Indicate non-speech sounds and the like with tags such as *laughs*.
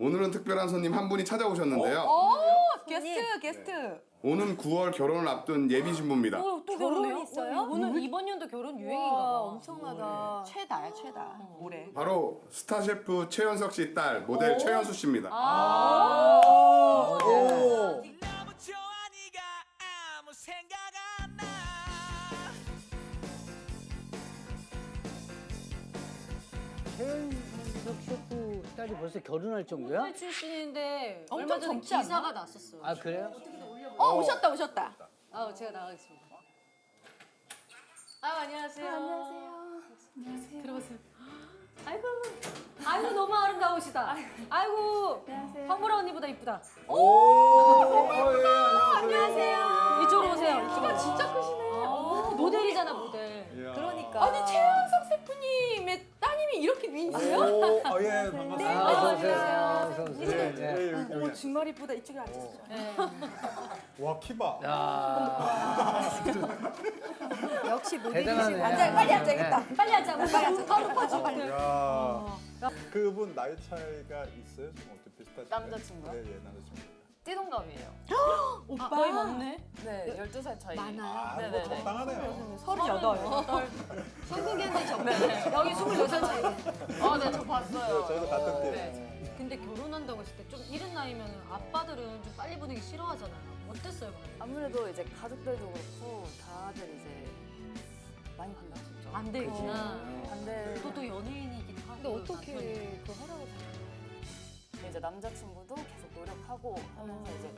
오늘은 특별한 손님 한 분이 찾아오셨는데요. 게스트 게스트. 오는 9월 결혼을 앞둔 예비 신부입니다. 어, 또 결혼이? 있어요? 오늘 이번 연도 결혼 유행인가 와, 봐. 엄청나다. 최다야 최다. 올해. 바로 스타 셰프 최연석 씨 딸 모델 최연수 씨입니다. 오. 너무 좋아 네가 아무 생각 안 나. 최은석 셰프 딸이 벌써 결혼할 정도야? 출신인데 엄청 얼마 전에 젊지 않나? 기사가 났었어요. 아 그래요? 어 오셨다 오셨다. 아, 제가 나가겠습니다. 아, 안녕하세요. 안녕하세요. 들어오세요. 아이고, 아이고 너무 아름다우시다. 아이고, 황보라 언니보다 이쁘다. 안녕하세요. 이쪽으로 오세요. 키가 진짜 크시네. 모델이잖아 모델. 그러니까. 아니 최은 오, 아, 예, 반갑습니다. 아, 어서 오세요. 안녕하세요. 어서 오세요. 네, 네. 네, 여기. 정말 이쁘다. 이쪽에 앉으시죠. 네. *laughs* 와, 키봐. 야, *laughs* 역시 대단하네. 앉아 빨리 앉아야겠다. 빨리 하자. 빨리 하자. 바로 퍼줘 빨리. 야. 그분 나이 차이가 있어요? 좀 어떻게 비슷하신가요? 남자친구요? 네, 예, 남자친구. 띠동갑이에요. *gasps* 아, 거의 먹네. 네, 12살 차이. 많아요? 아, 뭐 네네네. 적당하네요. 서른여덟. 적네. 여기 28살 차이. 아, 네, 저 봤어요. 저희도 같은 팀. 네. 근데 결혼한다고 했을 때 좀 이른 나이면 아빠들은 좀 빨리 보내기 싫어하잖아요. 어땠어요, 그럼? 아무래도 이제 가족들도 그렇고 다들 이제 많이 반대하셨죠. 안 되겠구나. 반대. 또 또 연예인이기도 하고. 근데 어떻게 그 허락을 받아요? 이제 남자친구도 계속 노력하고 하면서 이제